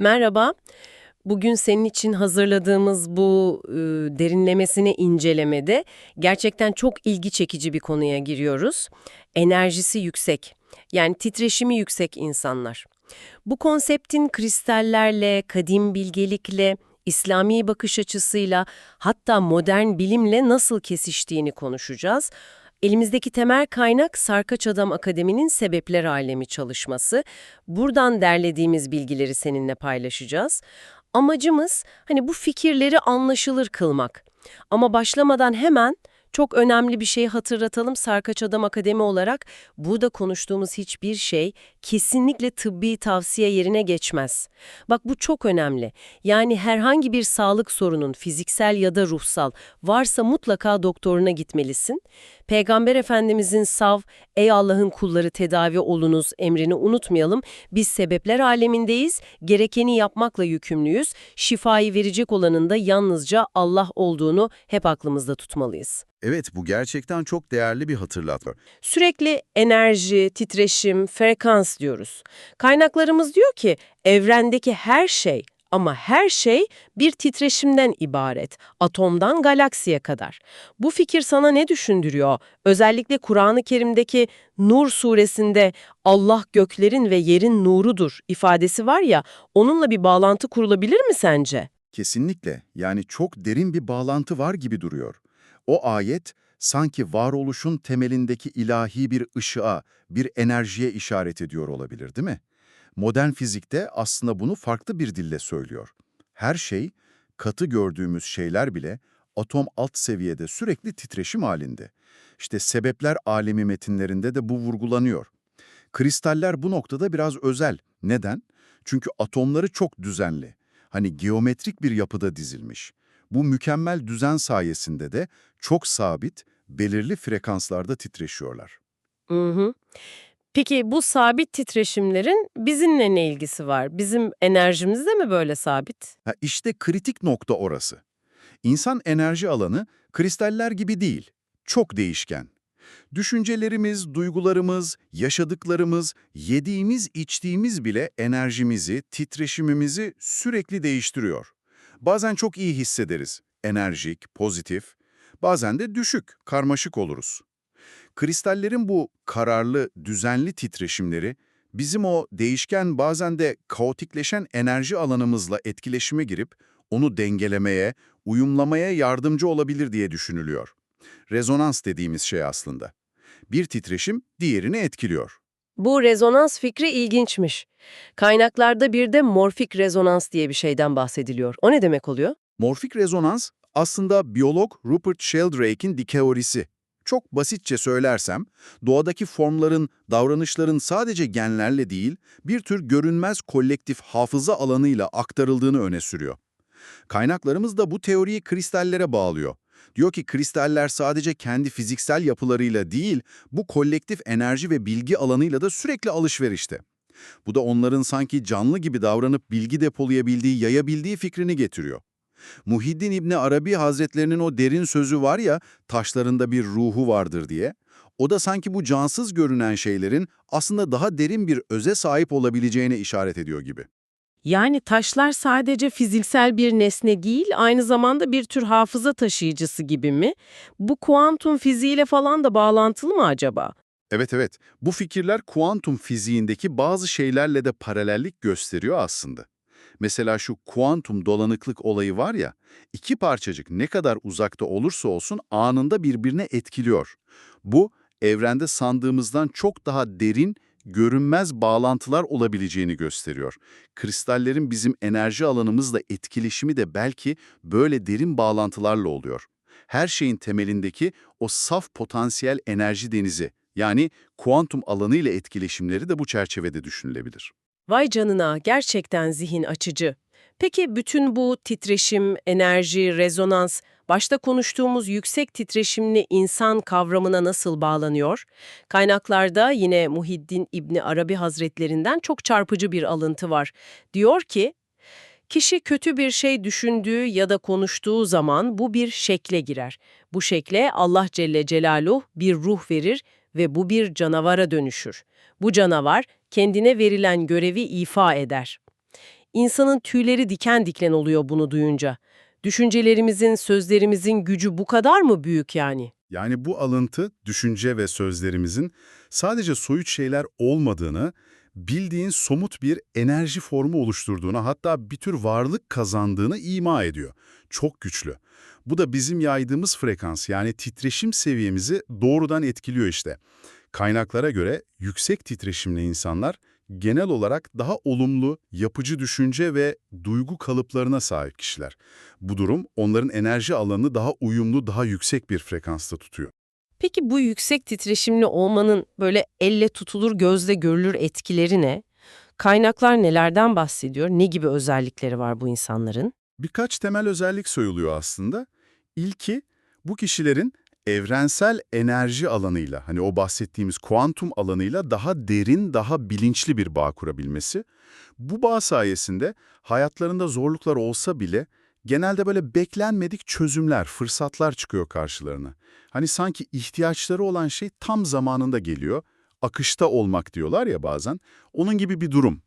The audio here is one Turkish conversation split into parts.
Merhaba. Bugün senin için hazırladığımız bu e, derinlemesine incelemede gerçekten çok ilgi çekici bir konuya giriyoruz. Enerjisi yüksek, yani titreşimi yüksek insanlar. Bu konseptin kristallerle, kadim bilgelikle, İslami bakış açısıyla hatta modern bilimle nasıl kesiştiğini konuşacağız. Elimizdeki temel kaynak Sarkaç Adam Akademi'nin Sebepler Alemi çalışması. Buradan derlediğimiz bilgileri seninle paylaşacağız. Amacımız hani bu fikirleri anlaşılır kılmak. Ama başlamadan hemen çok önemli bir şey hatırlatalım Sarkaç Adam Akademi olarak. Burada konuştuğumuz hiçbir şey kesinlikle tıbbi tavsiye yerine geçmez. Bak bu çok önemli. Yani herhangi bir sağlık sorunun fiziksel ya da ruhsal varsa mutlaka doktoruna gitmelisin. Peygamber Efendimizin sav, ey Allah'ın kulları tedavi olunuz emrini unutmayalım. Biz sebepler alemindeyiz, gerekeni yapmakla yükümlüyüz. Şifayı verecek olanın da yalnızca Allah olduğunu hep aklımızda tutmalıyız. Evet, bu gerçekten çok değerli bir hatırlatma. Sürekli enerji, titreşim, frekans diyoruz. Kaynaklarımız diyor ki evrendeki her şey ama her şey bir titreşimden ibaret, atomdan galaksiye kadar. Bu fikir sana ne düşündürüyor? Özellikle Kur'an-ı Kerim'deki Nur suresinde Allah göklerin ve yerin nurudur ifadesi var ya, onunla bir bağlantı kurulabilir mi sence? Kesinlikle, yani çok derin bir bağlantı var gibi duruyor. O ayet, sanki varoluşun temelindeki ilahi bir ışığa, bir enerjiye işaret ediyor olabilir değil mi? Modern fizikte aslında bunu farklı bir dille söylüyor. Her şey, katı gördüğümüz şeyler bile atom alt seviyede sürekli titreşim halinde. İşte sebepler alemi metinlerinde de bu vurgulanıyor. Kristaller bu noktada biraz özel. Neden? Çünkü atomları çok düzenli. Hani geometrik bir yapıda dizilmiş. Bu mükemmel düzen sayesinde de çok sabit, belirli frekanslarda titreşiyorlar. Hı hı. Peki bu sabit titreşimlerin bizimle ne ilgisi var? Bizim enerjimiz de mi böyle sabit? Ha, işte kritik nokta orası. İnsan enerji alanı kristaller gibi değil, çok değişken. Düşüncelerimiz, duygularımız, yaşadıklarımız, yediğimiz, içtiğimiz bile enerjimizi, titreşimimizi sürekli değiştiriyor. Bazen çok iyi hissederiz, enerjik, pozitif, bazen de düşük, karmaşık oluruz. Kristallerin bu kararlı, düzenli titreşimleri bizim o değişken bazen de kaotikleşen enerji alanımızla etkileşime girip onu dengelemeye, uyumlamaya yardımcı olabilir diye düşünülüyor. Rezonans dediğimiz şey aslında. Bir titreşim diğerini etkiliyor. Bu rezonans fikri ilginçmiş. Kaynaklarda bir de morfik rezonans diye bir şeyden bahsediliyor. O ne demek oluyor? Morfik rezonans aslında biyolog Rupert Sheldrake'in dikeorisi. Çok basitçe söylersem, doğadaki formların, davranışların sadece genlerle değil, bir tür görünmez kolektif hafıza alanıyla aktarıldığını öne sürüyor. Kaynaklarımız da bu teoriyi kristallere bağlıyor. Diyor ki kristaller sadece kendi fiziksel yapılarıyla değil, bu kolektif enerji ve bilgi alanıyla da sürekli alışverişte. Bu da onların sanki canlı gibi davranıp bilgi depolayabildiği, yayabildiği fikrini getiriyor. Muhiddin İbni Arabi Hazretlerinin o derin sözü var ya, taşlarında bir ruhu vardır diye. O da sanki bu cansız görünen şeylerin aslında daha derin bir öze sahip olabileceğine işaret ediyor gibi. Yani taşlar sadece fiziksel bir nesne değil, aynı zamanda bir tür hafıza taşıyıcısı gibi mi? Bu kuantum fiziğiyle falan da bağlantılı mı acaba? Evet evet, bu fikirler kuantum fiziğindeki bazı şeylerle de paralellik gösteriyor aslında. Mesela şu kuantum dolanıklık olayı var ya, iki parçacık ne kadar uzakta olursa olsun anında birbirine etkiliyor. Bu, evrende sandığımızdan çok daha derin, görünmez bağlantılar olabileceğini gösteriyor. Kristallerin bizim enerji alanımızla etkileşimi de belki böyle derin bağlantılarla oluyor. Her şeyin temelindeki o saf potansiyel enerji denizi, yani kuantum alanı ile etkileşimleri de bu çerçevede düşünülebilir. Vay canına, gerçekten zihin açıcı. Peki bütün bu titreşim, enerji, rezonans, başta konuştuğumuz yüksek titreşimli insan kavramına nasıl bağlanıyor? Kaynaklarda yine Muhiddin İbni Arabi Hazretlerinden çok çarpıcı bir alıntı var. Diyor ki, Kişi kötü bir şey düşündüğü ya da konuştuğu zaman bu bir şekle girer. Bu şekle Allah Celle Celaluhu bir ruh verir ve bu bir canavara dönüşür. Bu canavar kendine verilen görevi ifa eder. İnsanın tüyleri diken diken oluyor bunu duyunca. Düşüncelerimizin, sözlerimizin gücü bu kadar mı büyük yani? Yani bu alıntı, düşünce ve sözlerimizin sadece soyut şeyler olmadığını, bildiğin somut bir enerji formu oluşturduğunu, hatta bir tür varlık kazandığını ima ediyor. Çok güçlü. Bu da bizim yaydığımız frekans yani titreşim seviyemizi doğrudan etkiliyor işte. Kaynaklara göre yüksek titreşimli insanlar genel olarak daha olumlu, yapıcı düşünce ve duygu kalıplarına sahip kişiler. Bu durum onların enerji alanını daha uyumlu, daha yüksek bir frekansta tutuyor. Peki bu yüksek titreşimli olmanın böyle elle tutulur, gözle görülür etkileri ne? Kaynaklar nelerden bahsediyor? Ne gibi özellikleri var bu insanların? Birkaç temel özellik sayılıyor aslında. İlki, bu kişilerin evrensel enerji alanıyla, hani o bahsettiğimiz kuantum alanıyla daha derin, daha bilinçli bir bağ kurabilmesi. Bu bağ sayesinde hayatlarında zorluklar olsa bile genelde böyle beklenmedik çözümler, fırsatlar çıkıyor karşılarına. Hani sanki ihtiyaçları olan şey tam zamanında geliyor, akışta olmak diyorlar ya bazen, onun gibi bir durum.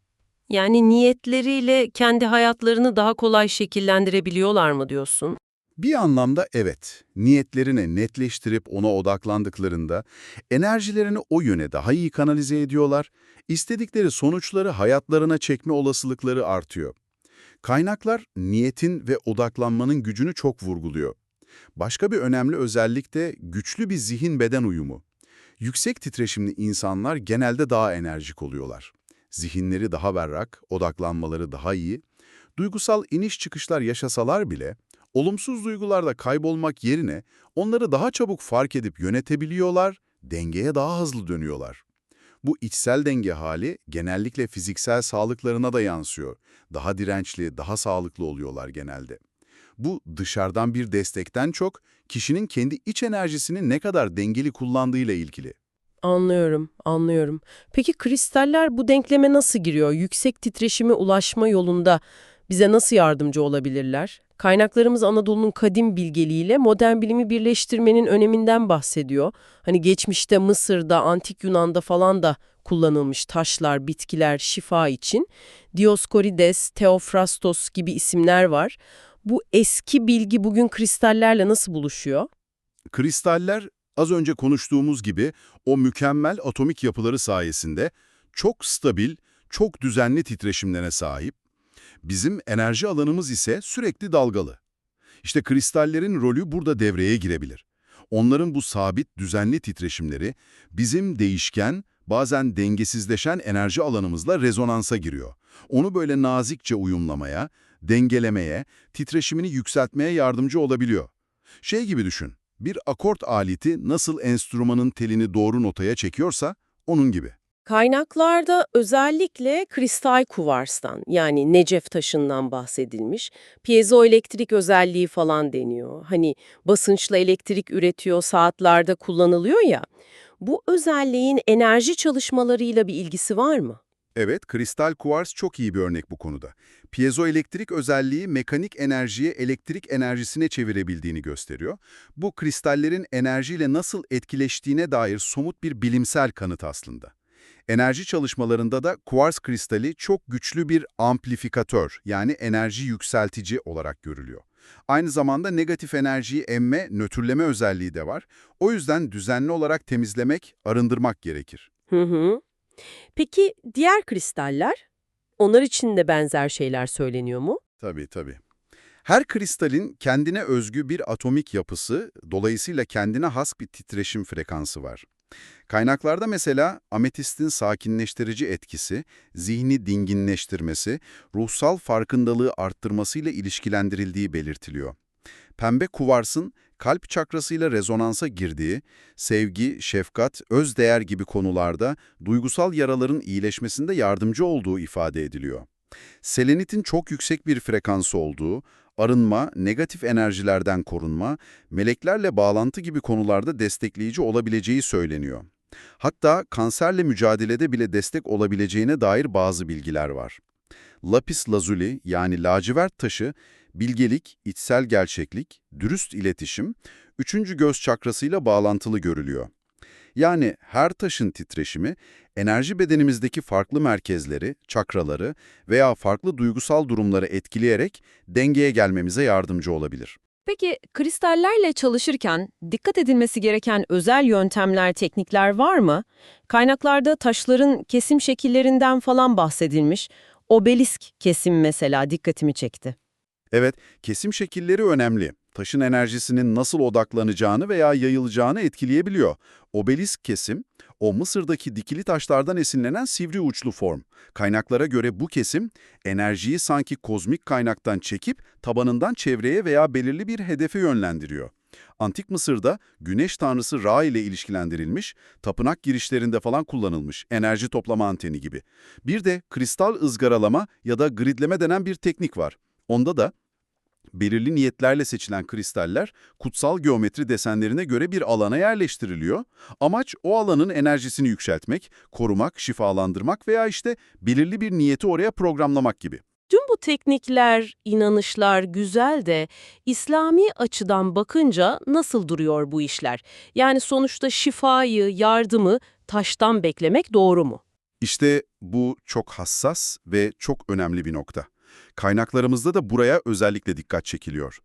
Yani niyetleriyle kendi hayatlarını daha kolay şekillendirebiliyorlar mı diyorsun? Bir anlamda evet, niyetlerini netleştirip ona odaklandıklarında enerjilerini o yöne daha iyi kanalize ediyorlar, istedikleri sonuçları hayatlarına çekme olasılıkları artıyor. Kaynaklar niyetin ve odaklanmanın gücünü çok vurguluyor. Başka bir önemli özellik de güçlü bir zihin-beden uyumu. Yüksek titreşimli insanlar genelde daha enerjik oluyorlar. Zihinleri daha berrak, odaklanmaları daha iyi. Duygusal iniş çıkışlar yaşasalar bile olumsuz duygularda kaybolmak yerine onları daha çabuk fark edip yönetebiliyorlar, dengeye daha hızlı dönüyorlar. Bu içsel denge hali genellikle fiziksel sağlıklarına da yansıyor. Daha dirençli, daha sağlıklı oluyorlar genelde. Bu dışarıdan bir destekten çok kişinin kendi iç enerjisini ne kadar dengeli kullandığıyla ilgili. Anlıyorum, anlıyorum. Peki kristaller bu denkleme nasıl giriyor? Yüksek titreşime ulaşma yolunda bize nasıl yardımcı olabilirler? Kaynaklarımız Anadolu'nun kadim bilgeliğiyle modern bilimi birleştirmenin öneminden bahsediyor. Hani geçmişte Mısır'da, Antik Yunan'da falan da kullanılmış taşlar, bitkiler şifa için. Dioskorides, Theophrastos gibi isimler var. Bu eski bilgi bugün kristallerle nasıl buluşuyor? Kristaller az önce konuştuğumuz gibi o mükemmel atomik yapıları sayesinde çok stabil, çok düzenli titreşimlere sahip. Bizim enerji alanımız ise sürekli dalgalı. İşte kristallerin rolü burada devreye girebilir. Onların bu sabit, düzenli titreşimleri bizim değişken, bazen dengesizleşen enerji alanımızla rezonansa giriyor. Onu böyle nazikçe uyumlamaya, dengelemeye, titreşimini yükseltmeye yardımcı olabiliyor. Şey gibi düşün, bir akort aleti nasıl enstrümanın telini doğru notaya çekiyorsa onun gibi. Kaynaklarda özellikle kristal kuvarstan yani necef taşından bahsedilmiş. Piezoelektrik özelliği falan deniyor. Hani basınçla elektrik üretiyor, saatlerde kullanılıyor ya. Bu özelliğin enerji çalışmalarıyla bir ilgisi var mı? Evet, kristal kuvars çok iyi bir örnek bu konuda. Piezoelektrik özelliği mekanik enerjiyi elektrik enerjisine çevirebildiğini gösteriyor. Bu kristallerin enerjiyle nasıl etkileştiğine dair somut bir bilimsel kanıt aslında. Enerji çalışmalarında da kuvars kristali çok güçlü bir amplifikatör yani enerji yükseltici olarak görülüyor. Aynı zamanda negatif enerjiyi emme, nötrleme özelliği de var. O yüzden düzenli olarak temizlemek, arındırmak gerekir. Hı hı. Peki diğer kristaller? Onlar için de benzer şeyler söyleniyor mu? Tabii tabii. Her kristalin kendine özgü bir atomik yapısı, dolayısıyla kendine has bir titreşim frekansı var. Kaynaklarda mesela ametistin sakinleştirici etkisi, zihni dinginleştirmesi, ruhsal farkındalığı arttırmasıyla ilişkilendirildiği belirtiliyor. Pembe kuvarsın kalp çakrasıyla rezonansa girdiği, sevgi, şefkat, özdeğer gibi konularda duygusal yaraların iyileşmesinde yardımcı olduğu ifade ediliyor. Selenitin çok yüksek bir frekansı olduğu, arınma, negatif enerjilerden korunma, meleklerle bağlantı gibi konularda destekleyici olabileceği söyleniyor. Hatta kanserle mücadelede bile destek olabileceğine dair bazı bilgiler var. Lapis lazuli yani lacivert taşı, bilgelik, içsel gerçeklik, dürüst iletişim, üçüncü göz çakrasıyla bağlantılı görülüyor. Yani her taşın titreşimi enerji bedenimizdeki farklı merkezleri, çakraları veya farklı duygusal durumları etkileyerek dengeye gelmemize yardımcı olabilir. Peki kristallerle çalışırken dikkat edilmesi gereken özel yöntemler, teknikler var mı? Kaynaklarda taşların kesim şekillerinden falan bahsedilmiş. Obelisk kesim mesela dikkatimi çekti. Evet, kesim şekilleri önemli. Taşın enerjisinin nasıl odaklanacağını veya yayılacağını etkileyebiliyor. Obelisk kesim, o Mısır'daki dikili taşlardan esinlenen sivri uçlu form. Kaynaklara göre bu kesim, enerjiyi sanki kozmik kaynaktan çekip tabanından çevreye veya belirli bir hedefe yönlendiriyor. Antik Mısır'da güneş tanrısı Ra ile ilişkilendirilmiş, tapınak girişlerinde falan kullanılmış enerji toplama anteni gibi. Bir de kristal ızgaralama ya da gridleme denen bir teknik var. Onda da belirli niyetlerle seçilen kristaller kutsal geometri desenlerine göre bir alana yerleştiriliyor. Amaç o alanın enerjisini yükseltmek, korumak, şifalandırmak veya işte belirli bir niyeti oraya programlamak gibi. Tüm bu teknikler, inanışlar güzel de İslami açıdan bakınca nasıl duruyor bu işler? Yani sonuçta şifayı, yardımı taştan beklemek doğru mu? İşte bu çok hassas ve çok önemli bir nokta. Kaynaklarımızda da buraya özellikle dikkat çekiliyor.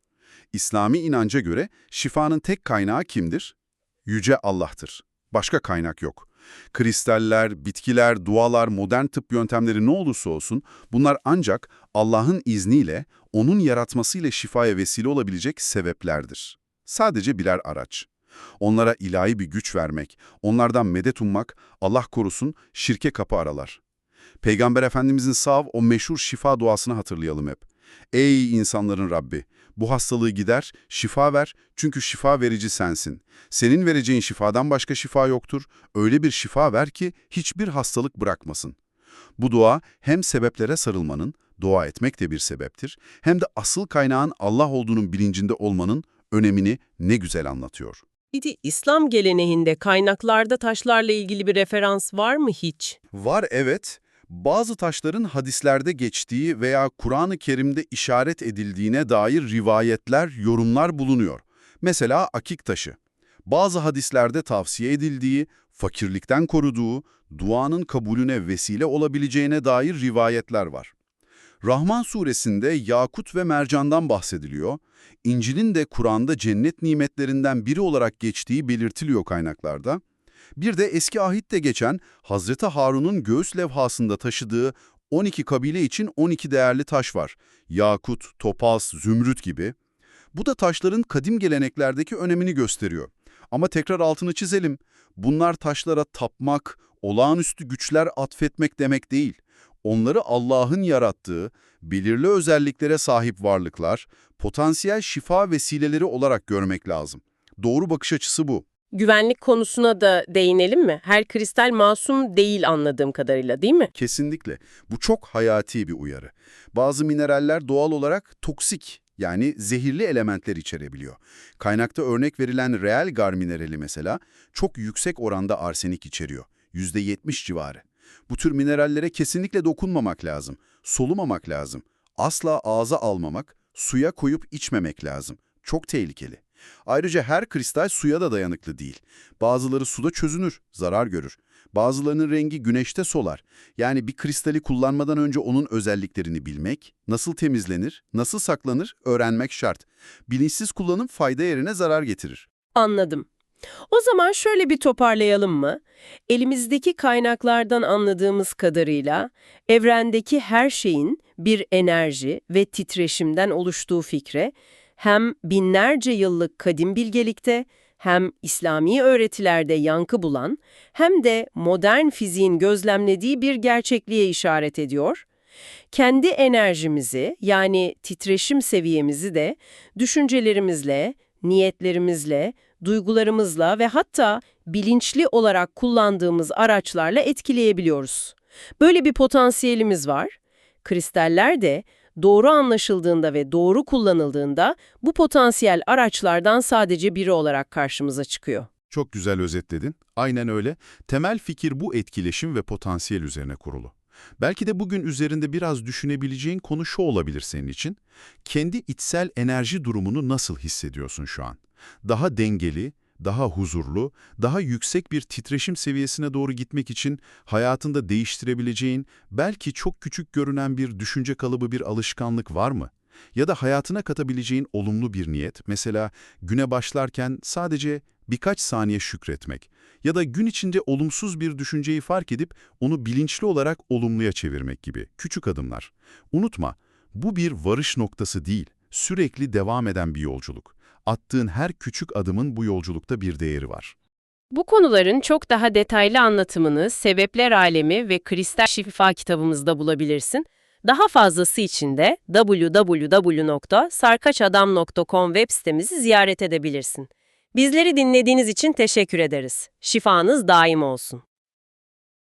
İslami inanca göre şifanın tek kaynağı kimdir? Yüce Allah'tır. Başka kaynak yok. Kristaller, bitkiler, dualar, modern tıp yöntemleri ne olursa olsun bunlar ancak Allah'ın izniyle, O'nun yaratmasıyla şifaya vesile olabilecek sebeplerdir. Sadece birer araç. Onlara ilahi bir güç vermek, onlardan medet ummak, Allah korusun, şirke kapı aralar. Peygamber Efendimizin sağ o meşhur şifa duasını hatırlayalım hep. Ey insanların Rabbi! Bu hastalığı gider, şifa ver çünkü şifa verici sensin. Senin vereceğin şifadan başka şifa yoktur. Öyle bir şifa ver ki hiçbir hastalık bırakmasın. Bu dua hem sebeplere sarılmanın, dua etmek de bir sebeptir, hem de asıl kaynağın Allah olduğunun bilincinde olmanın önemini ne güzel anlatıyor. Peki İslam geleneğinde kaynaklarda taşlarla ilgili bir referans var mı hiç? Var evet. Bazı taşların hadislerde geçtiği veya Kur'an-ı Kerim'de işaret edildiğine dair rivayetler, yorumlar bulunuyor. Mesela akik taşı. Bazı hadislerde tavsiye edildiği, fakirlikten koruduğu, duanın kabulüne vesile olabileceğine dair rivayetler var. Rahman suresinde yakut ve mercandan bahsediliyor. İncil'in de Kur'an'da cennet nimetlerinden biri olarak geçtiği belirtiliyor kaynaklarda. Bir de eski ahitte geçen Hazreti Harun'un göğüs levhasında taşıdığı 12 kabile için 12 değerli taş var. Yakut, topaz, zümrüt gibi. Bu da taşların kadim geleneklerdeki önemini gösteriyor. Ama tekrar altını çizelim. Bunlar taşlara tapmak, olağanüstü güçler atfetmek demek değil. Onları Allah'ın yarattığı, belirli özelliklere sahip varlıklar, potansiyel şifa vesileleri olarak görmek lazım. Doğru bakış açısı bu. Güvenlik konusuna da değinelim mi? Her kristal masum değil anladığım kadarıyla değil mi? Kesinlikle. Bu çok hayati bir uyarı. Bazı mineraller doğal olarak toksik yani zehirli elementler içerebiliyor. Kaynakta örnek verilen real gar minerali mesela çok yüksek oranda arsenik içeriyor. %70 civarı. Bu tür minerallere kesinlikle dokunmamak lazım. Solumamak lazım. Asla ağza almamak, suya koyup içmemek lazım. Çok tehlikeli. Ayrıca her kristal suya da dayanıklı değil. Bazıları suda çözünür, zarar görür. Bazılarının rengi güneşte solar. Yani bir kristali kullanmadan önce onun özelliklerini bilmek, nasıl temizlenir, nasıl saklanır öğrenmek şart. Bilinçsiz kullanım fayda yerine zarar getirir. Anladım. O zaman şöyle bir toparlayalım mı? Elimizdeki kaynaklardan anladığımız kadarıyla evrendeki her şeyin bir enerji ve titreşimden oluştuğu fikre hem binlerce yıllık kadim bilgelikte hem İslami öğretilerde yankı bulan hem de modern fiziğin gözlemlediği bir gerçekliğe işaret ediyor. Kendi enerjimizi yani titreşim seviyemizi de düşüncelerimizle, niyetlerimizle, duygularımızla ve hatta bilinçli olarak kullandığımız araçlarla etkileyebiliyoruz. Böyle bir potansiyelimiz var. Kristaller de doğru anlaşıldığında ve doğru kullanıldığında bu potansiyel araçlardan sadece biri olarak karşımıza çıkıyor. Çok güzel özetledin. Aynen öyle. Temel fikir bu etkileşim ve potansiyel üzerine kurulu. Belki de bugün üzerinde biraz düşünebileceğin konu şu olabilir senin için. Kendi içsel enerji durumunu nasıl hissediyorsun şu an? Daha dengeli, daha huzurlu, daha yüksek bir titreşim seviyesine doğru gitmek için hayatında değiştirebileceğin, belki çok küçük görünen bir düşünce kalıbı bir alışkanlık var mı? Ya da hayatına katabileceğin olumlu bir niyet, mesela güne başlarken sadece birkaç saniye şükretmek ya da gün içinde olumsuz bir düşünceyi fark edip onu bilinçli olarak olumluya çevirmek gibi küçük adımlar. Unutma, bu bir varış noktası değil, sürekli devam eden bir yolculuk. Attığın her küçük adımın bu yolculukta bir değeri var. Bu konuların çok daha detaylı anlatımını Sebepler Alemi ve Kristal Şifa kitabımızda bulabilirsin. Daha fazlası için de www.sarkaçadam.com web sitemizi ziyaret edebilirsin. Bizleri dinlediğiniz için teşekkür ederiz. Şifanız daim olsun.